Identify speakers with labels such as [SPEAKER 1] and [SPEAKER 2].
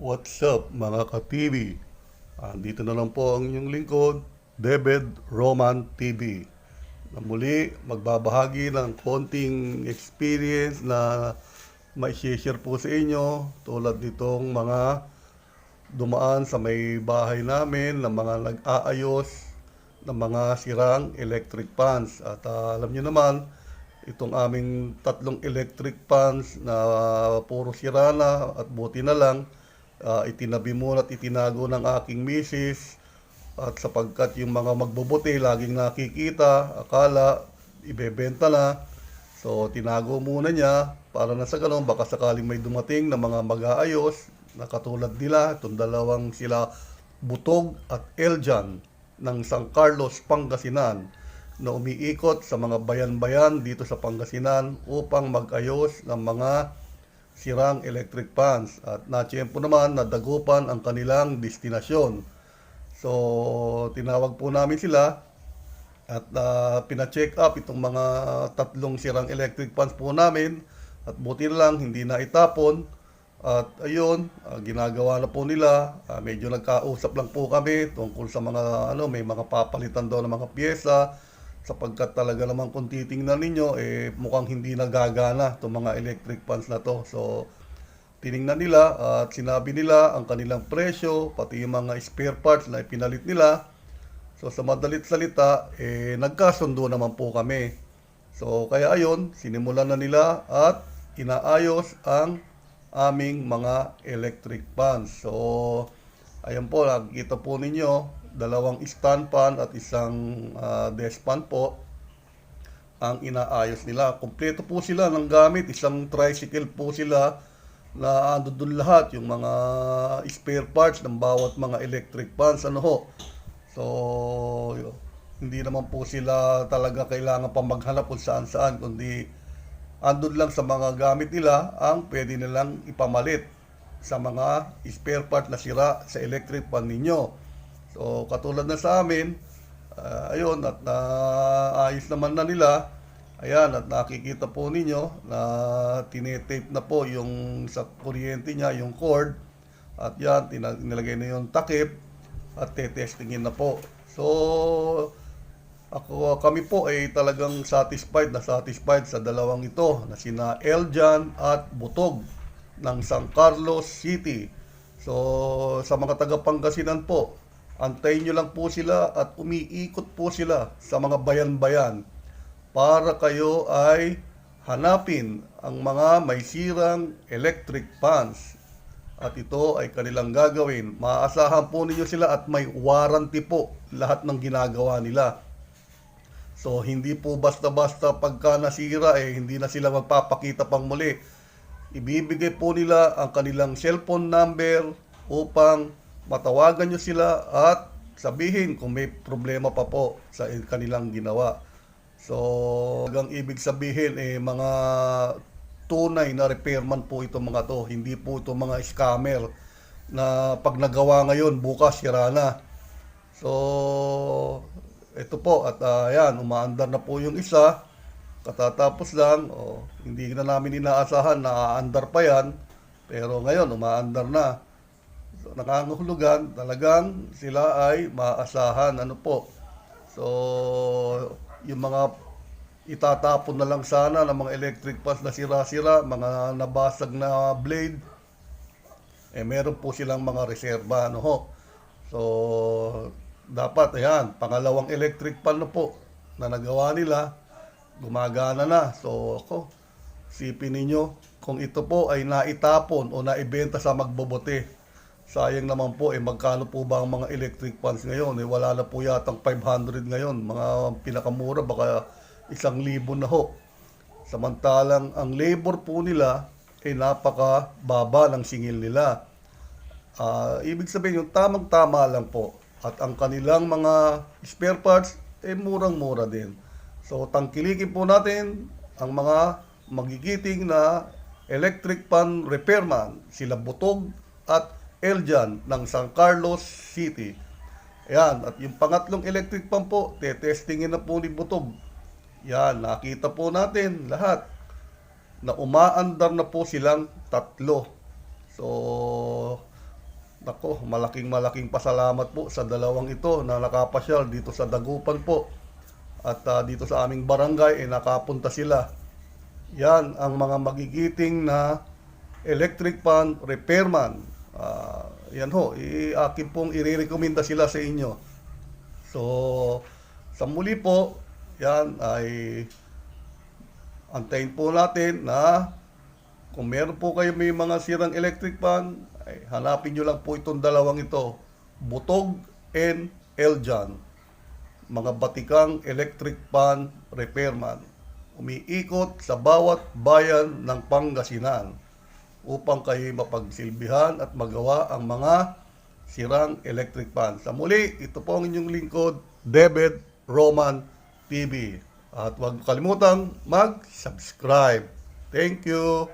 [SPEAKER 1] What's up mga ka-TV? Andito na lang po ang inyong lingkod, David Roman TV. Na muli magbabahagi ng konting experience na may share po sa inyo tulad nitong mga dumaan sa may bahay namin ng mga nag-aayos ng mga sirang electric fans. At ah, alam nyo naman, itong aming tatlong electric fans na puro sira na at buti na lang, ah, itinabi muna at itinago ng aking misis. At sapagkat yung mga magbubuti laging nakikita, akala ibebenta na. So tinago muna niya para na sa ganun baka sakaling may dumating na mga mag-aayos na katulad nila, itong dalawang sila Butog at Eljan ng San Carlos, Pangasinan na umiikot sa mga bayan-bayan dito sa Pangasinan upang mag-ayos ng mga sirang electric fans at natiyempo naman na dagupan ang kanilang destinasyon. So, tinawag po namin sila at uh, pina-check up itong mga tatlong sirang electric fans po namin at buti na lang hindi na itapon at ayun, ah, ginagawa na po nila. Ah, medyo nagkausap lang po kami tungkol sa mga ano, may mga papalitan daw ng mga pyesa sapagkat talaga naman kung titingnan ninyo eh mukhang hindi nagagana itong mga electric fans na to. So tiningnan nila at sinabi nila ang kanilang presyo pati yung mga spare parts na ipinalit nila. So sa madalit salita eh nagkasundo naman po kami. So kaya ayun, sinimulan na nila at inaayos ang aming mga electric fans. So, ayan po, nakikita po ninyo, dalawang stand fan at isang ah, desk fan po ang inaayos nila. Kompleto po sila ng gamit, isang tricycle po sila na ando doon lahat, yung mga spare parts ng bawat mga electric fans, ano ho. So, yun, hindi naman po sila talaga kailangan pa maghanap kung saan saan, kundi andun lang sa mga gamit nila ang pwede nilang ipamalit sa mga spare part na sira sa electric fan ninyo. So, katulad na sa amin, ah, ayun, at naayos naman na nila. Ayan, at nakikita po ninyo na tinetape na po yung sa kuryente niya, yung cord. At yan, nilagay na yung takip at tetestingin na po. So, ako, kami po ay talagang satisfied na satisfied sa dalawang ito na sina Eljan at Butog ng San Carlos City. So, sa mga taga Pangasinan po, antayin nyo lang po sila at umiikot po sila sa mga bayan-bayan para kayo ay hanapin ang mga may sirang electric fans. At ito ay kanilang gagawin. Maaasahan po ninyo sila at may warranty po lahat ng ginagawa nila. So, hindi po basta-basta pagka nasira, eh, hindi na sila magpapakita pang muli. Ibibigay po nila ang kanilang cellphone number upang matawagan nyo sila at sabihin kung may problema pa po sa kanilang ginawa. So, hanggang ibig sabihin, eh, mga tunay na repairman po ito mga to. Hindi po ito mga scammer na pag nagawa ngayon, bukas sira na. So, ito po at ah, yan, umaandar na po yung isa. Katatapos lang, oh, hindi na namin inaasahan na aandar pa yan. Pero ngayon, umaandar na. So, nakangahulugan, talagang sila ay maaasahan. Ano po? So, yung mga itatapon na lang sana ng mga electric fans na sira-sira, mga nabasag na blade, eh meron po silang mga reserba, ano ho. So, dapat, ayan, pangalawang electric fan na po na nagawa nila, gumagana na. So, ako, sipin ninyo, kung ito po ay naitapon o naibenta sa magbobote, sayang naman po, eh, magkano po ba ang mga electric fans ngayon? Eh, wala na po yatang 500 ngayon. Mga pinakamura, baka isang libo na ho. Samantalang ang labor po nila ay napaka baba ng singil nila. Ah, ibig sabihin yung tamang-tama lang po. At ang kanilang mga spare parts eh murang-mura din. So tangkilikin po natin ang mga magigiting na electric fan repairman, sila Butog at Eljan ng San Carlos City. Ayan, at yung pangatlong electric fan po, tetestingin na po ni Butog. Yan, nakita po natin lahat na umaandar na po silang tatlo. So, Nako, malaking malaking pasalamat po sa dalawang ito na nakapasyal dito sa Dagupan po. At ah, dito sa aming barangay, eh, nakapunta sila. Yan ang mga magigiting na electric fan repairman. Ah, yan ho, i akin pong irerekomenda sila sa inyo. So, sa muli po, yan ay antayin po natin na kung meron po kayo may mga sirang electric fan, ay hanapin nyo lang po itong dalawang ito. Butog and Eljan. Mga batikang electric fan repairman. Umiikot sa bawat bayan ng Pangasinan upang kayo mapagsilbihan at magawa ang mga sirang electric fan. Sa muli, ito po ang inyong lingkod, David Roman TV. At huwag kalimutang mag-subscribe. Thank you.